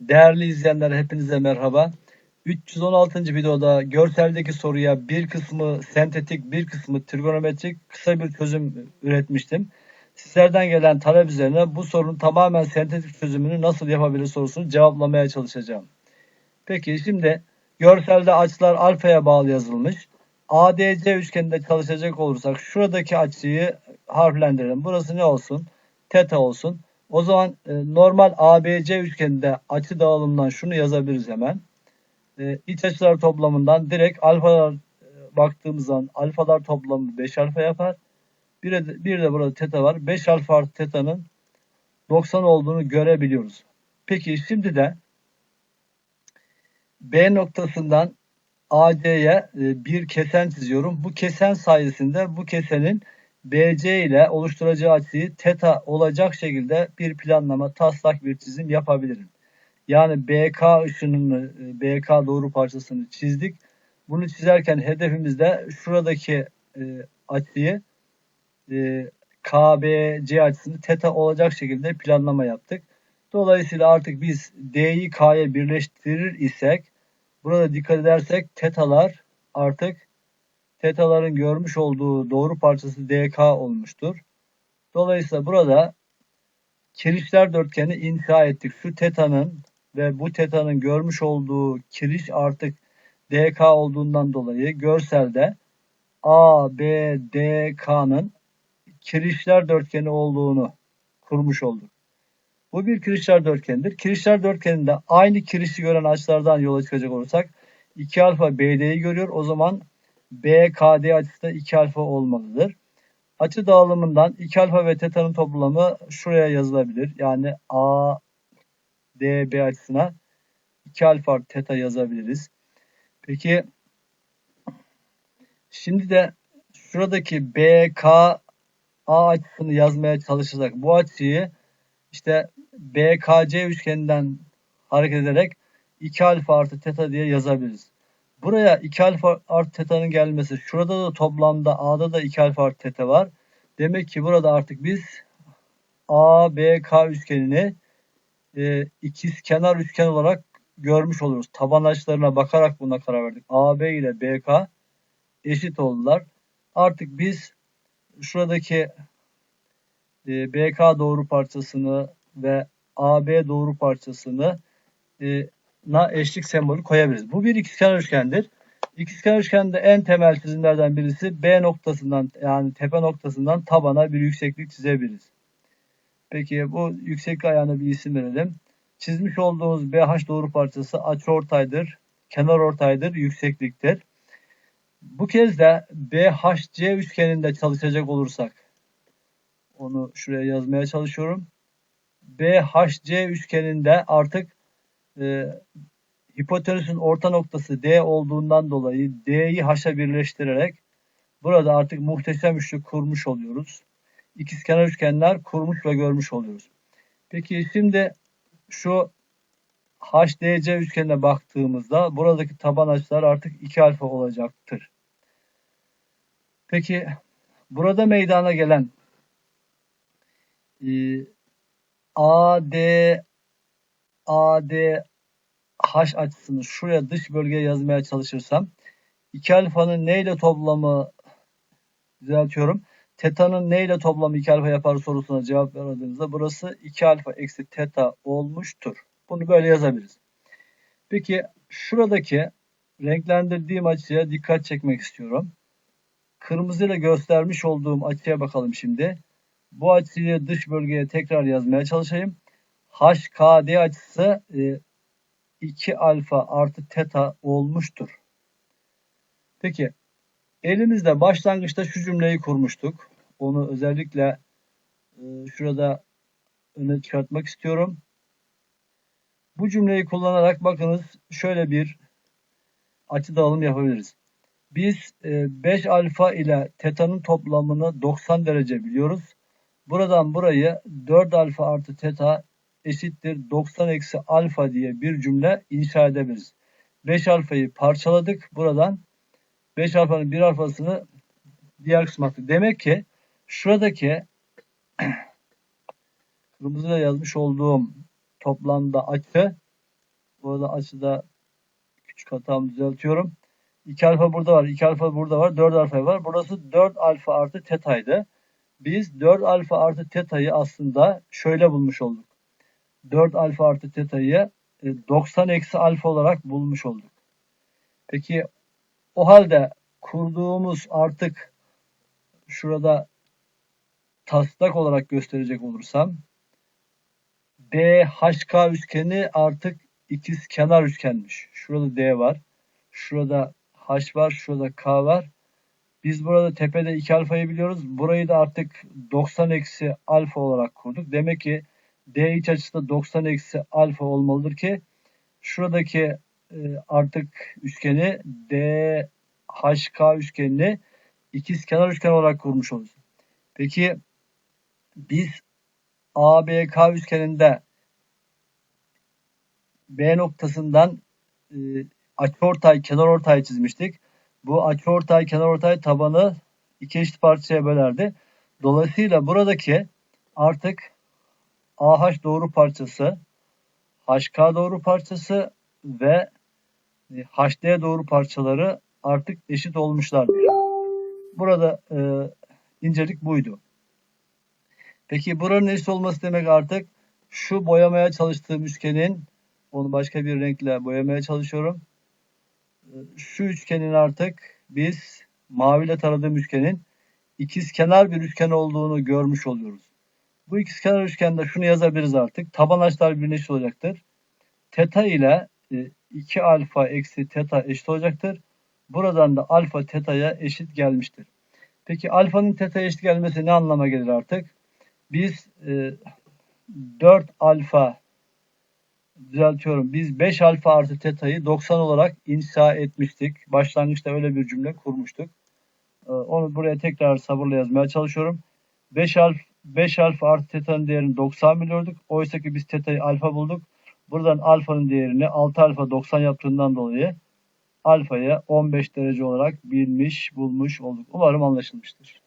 Değerli izleyenler hepinize merhaba. 316. videoda görseldeki soruya bir kısmı sentetik bir kısmı trigonometrik kısa bir çözüm üretmiştim. Sizlerden gelen talep üzerine bu sorunun tamamen sentetik çözümünü nasıl yapabilir sorusunu cevaplamaya çalışacağım. Peki şimdi görselde açılar alfaya bağlı yazılmış. ADC üçgeninde çalışacak olursak şuradaki açıyı harflendirelim. Burası ne olsun? Teta olsun. O zaman e, normal ABC üçgeninde açı dağılımından şunu yazabiliriz hemen. E, iç açılar toplamından direkt alfalar e, baktığımız zaman alfalar toplamı 5 alfa yapar. Bir de, bir de burada teta var. 5 alfa artı teta'nın 90 olduğunu görebiliyoruz. Peki şimdi de B noktasından AC'ye e, bir kesen çiziyorum. Bu kesen sayesinde bu kesenin BC ile oluşturacağı açıyı teta olacak şekilde bir planlama, taslak bir çizim yapabilirim. Yani BK ışınını, BK doğru parçasını çizdik. Bunu çizerken hedefimizde şuradaki e, açıyı e, KBC açısını teta olacak şekilde planlama yaptık. Dolayısıyla artık biz D'yi K'ya birleştirir isek burada dikkat edersek tetalar artık tetaların görmüş olduğu doğru parçası DK olmuştur. Dolayısıyla burada kirişler dörtgeni inşa ettik. Şu tetanın ve bu tetanın görmüş olduğu kiriş artık DK olduğundan dolayı görselde A, B, D, K'nın kirişler dörtgeni olduğunu kurmuş olduk. Bu bir kirişler dörtgenidir. Kirişler dörtgeninde aynı kirişi gören açılardan yola çıkacak olursak 2 alfa BD'yi görüyor. O zaman BKD açısı da 2 alfa olmalıdır. Açı dağılımından 2 alfa ve teta'nın toplamı şuraya yazılabilir. Yani A, D, B açısına 2 alfa teta yazabiliriz. Peki şimdi de şuradaki BK A açısını yazmaya çalışırsak bu açıyı işte BKC üçgeninden hareket ederek 2 alfa artı teta diye yazabiliriz. Buraya 2 alfa artı teta'nın gelmesi. Şurada da toplamda A'da da 2 alfa artı teta var. Demek ki burada artık biz A, B, K üçgenini e, ikiz kenar üçgen olarak görmüş oluruz. Taban açılarına bakarak buna karar verdik. A, B ile BK eşit oldular. Artık biz şuradaki e, BK doğru parçasını ve AB doğru parçasını e, na eşlik sembolü koyabiliriz. Bu bir ikizkenar üçgendir. İkizkenar üçgende en temel çizimlerden birisi B noktasından yani tepe noktasından tabana bir yükseklik çizebiliriz. Peki bu yükseklik ayağına bir isim verelim. Çizmiş olduğumuz BH doğru parçası açı ortaydır, kenar ortaydır, yüksekliktir. Bu kez de BHC üçgeninde çalışacak olursak onu şuraya yazmaya çalışıyorum. BHC üçgeninde artık e, hipotenüsün orta noktası D olduğundan dolayı D'yi H'a birleştirerek burada artık muhteşem üçlü kurmuş oluyoruz. İkizkenar üçgenler kurmuş ve görmüş oluyoruz. Peki şimdi şu HDC üçgenine baktığımızda buradaki taban açılar artık 2 alfa olacaktır. Peki burada meydana gelen e, AD AD H açısını şuraya dış bölgeye yazmaya çalışırsam 2 alfanın neyle toplamı düzeltiyorum. Teta'nın neyle toplamı 2 alfa yapar sorusuna cevap verdiğimizde burası 2 alfa eksi teta olmuştur. Bunu böyle yazabiliriz. Peki şuradaki renklendirdiğim açıya dikkat çekmek istiyorum. Kırmızıyla göstermiş olduğum açıya bakalım şimdi. Bu açıyı dış bölgeye tekrar yazmaya çalışayım. HKD açısı 2 e, alfa artı teta olmuştur. Peki elimizde başlangıçta şu cümleyi kurmuştuk. Onu özellikle e, şurada öne çıkartmak istiyorum. Bu cümleyi kullanarak bakınız şöyle bir açı dağılım yapabiliriz. Biz 5 e, alfa ile teta'nın toplamını 90 derece biliyoruz. Buradan burayı 4 alfa artı teta eşittir 90 eksi alfa diye bir cümle inşa edebiliriz. 5 alfayı parçaladık. Buradan 5 alfanın bir alfasını diğer kısma attık. Demek ki şuradaki kırmızıyla yazmış olduğum toplamda açı Bu arada açıda küçük hatamı düzeltiyorum. 2 alfa burada var. 2 alfa burada var. 4 alfa var. Burası 4 alfa artı tetaydı. Biz 4 alfa artı tetayı aslında şöyle bulmuş olduk. 4 alfa artı tetayı e, 90 eksi alfa olarak bulmuş olduk. Peki o halde kurduğumuz artık şurada taslak olarak gösterecek olursam DHK üçgeni artık ikiz kenar üçgenmiş. Şurada D var. Şurada H var. Şurada K var. Biz burada tepede 2 alfayı biliyoruz. Burayı da artık 90 eksi alfa olarak kurduk. Demek ki D iç açısı da 90 eksi alfa olmalıdır ki şuradaki e, artık üçgeni DHK üçgenini ikiz kenar üçgen olarak kurmuş oluruz. Peki biz ABK üçgeninde B noktasından e, açıortay, kenarortay çizmiştik. Bu açıortay, kenarortay tabanı iki eşit parçaya bölerdi. Dolayısıyla buradaki artık AH doğru parçası, HK doğru parçası ve e, HD doğru parçaları artık eşit olmuşlardır. Burada e, incelik buydu. Peki buranın eşit olması demek artık şu boyamaya çalıştığım üçgenin onu başka bir renkle boyamaya çalışıyorum. Şu üçgenin artık biz maviyle taradığım üçgenin ikiz kenar bir üçgen olduğunu görmüş oluyoruz. Bu ikiz kenar üçgende şunu yazabiliriz artık. Taban açılar eşit olacaktır. Teta ile 2 alfa eksi teta eşit olacaktır. Buradan da alfa teta'ya eşit gelmiştir. Peki alfanın teta'ya eşit gelmesi ne anlama gelir artık? Biz e, 4 alfa düzeltiyorum. Biz 5 alfa artı teta'yı 90 olarak inşa etmiştik. Başlangıçta öyle bir cümle kurmuştuk. E, onu buraya tekrar sabırla yazmaya çalışıyorum. 5 alfa 5 alfa artı teta'nın değerini 90 biliyorduk. Oysa ki biz teta'yı alfa bulduk. Buradan alfanın değerini 6 alfa 90 yaptığından dolayı alfaya 15 derece olarak bilmiş, bulmuş olduk. Umarım anlaşılmıştır.